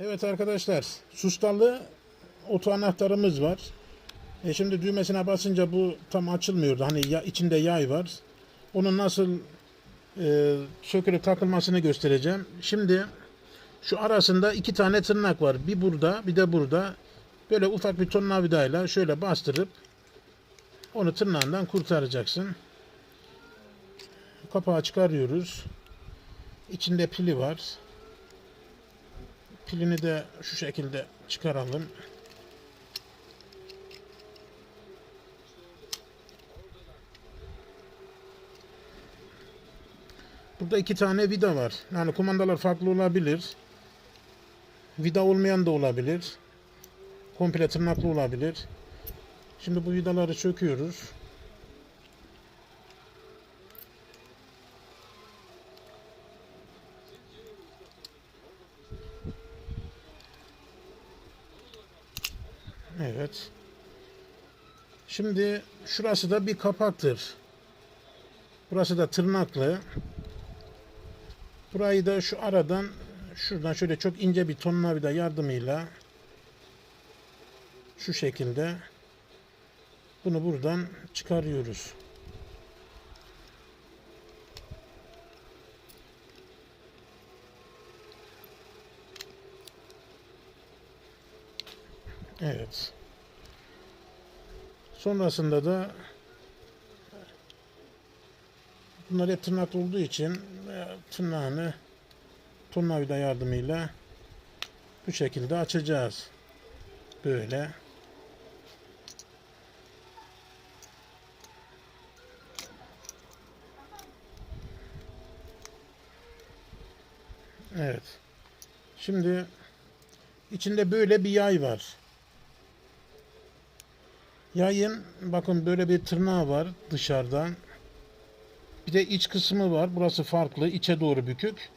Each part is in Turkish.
Evet arkadaşlar, sustallı oto anahtarımız var. E şimdi düğmesine basınca bu tam açılmıyordu. Hani ya, içinde yay var. Onun nasıl e, sökülüp takılmasını göstereceğim. Şimdi şu arasında iki tane tırnak var. Bir burada, bir de burada. Böyle ufak bir tornavidayla şöyle bastırıp onu tırnağından kurtaracaksın. Kapağı çıkarıyoruz. İçinde pili var. Pilini de şu şekilde çıkaralım. Burada iki tane vida var. Yani kumandalar farklı olabilir. Vida olmayan da olabilir. Komple tırnaklı olabilir. Şimdi bu vidaları söküyoruz. Evet. Şimdi şurası da bir kapaktır. Burası da tırnaklı. Burayı da şu aradan şuradan şöyle çok ince bir tornavida yardımıyla şu şekilde bunu buradan çıkarıyoruz. Evet. Sonrasında da bunlar hep tırnak olduğu için e, tırnağını tornavida yardımıyla bu şekilde açacağız. Böyle. Evet. Şimdi içinde böyle bir yay var. Yayın bakın böyle bir tırnağı var dışarıdan. Bir de iç kısmı var. Burası farklı. içe doğru bükük.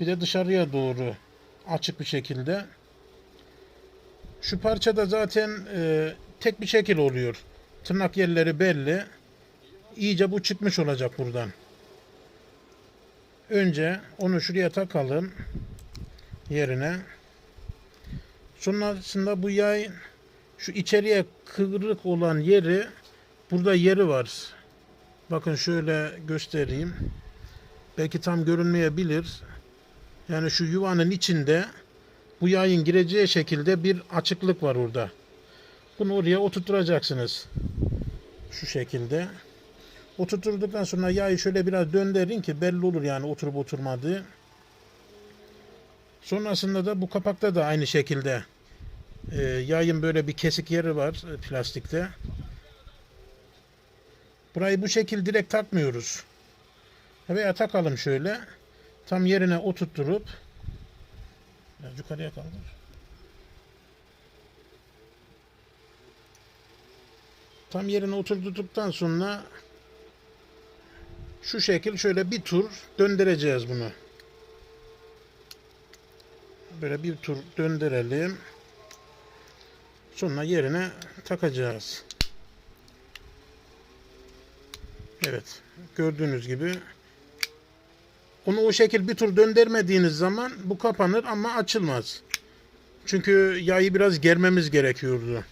Bir de dışarıya doğru açık bir şekilde. Şu parçada zaten e, tek bir şekil oluyor. Tırnak yerleri belli. İyice bu çıkmış olacak buradan. Önce onu şuraya takalım yerine. Sonrasında bu yay şu içeriye kıvrık olan yeri burada yeri var. Bakın şöyle göstereyim. Belki tam görünmeyebilir. Yani şu yuvanın içinde bu yayın gireceği şekilde bir açıklık var orada. Bunu oraya oturtacaksınız. Şu şekilde. Oturturduktan sonra yağı şöyle biraz döndürün ki belli olur yani oturup oturmadığı. Sonrasında da bu kapakta da aynı şekilde e, yayın böyle bir kesik yeri var e, plastikte. Burayı bu şekil direkt takmıyoruz. Veya takalım şöyle. Tam yerine oturtturup biraz yukarıya kaldır. Tam yerine oturttuktan sonra şu şekil şöyle bir tur döndüreceğiz bunu. Böyle bir tur döndürelim. Sonra yerine takacağız. Evet. Gördüğünüz gibi onu o şekil bir tur döndürmediğiniz zaman bu kapanır ama açılmaz. Çünkü yayı biraz germemiz gerekiyordu.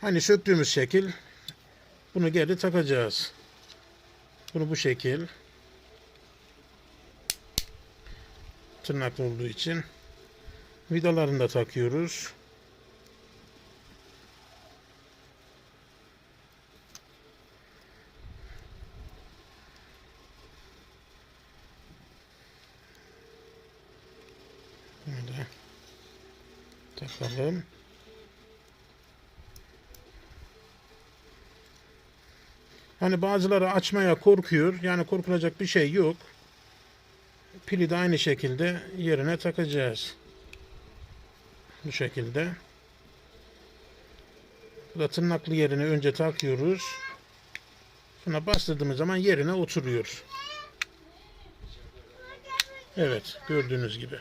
Hani söktüğümüz şekil bunu geri takacağız. Bunu bu şekil tırnak olduğu için vidalarını da takıyoruz. Böyle takalım. Hani bazıları açmaya korkuyor. Yani korkulacak bir şey yok. Pili de aynı şekilde yerine takacağız. Bu şekilde. Bu da tırnaklı yerine önce takıyoruz. Sonra bastırdığımız zaman yerine oturuyor. Evet gördüğünüz gibi.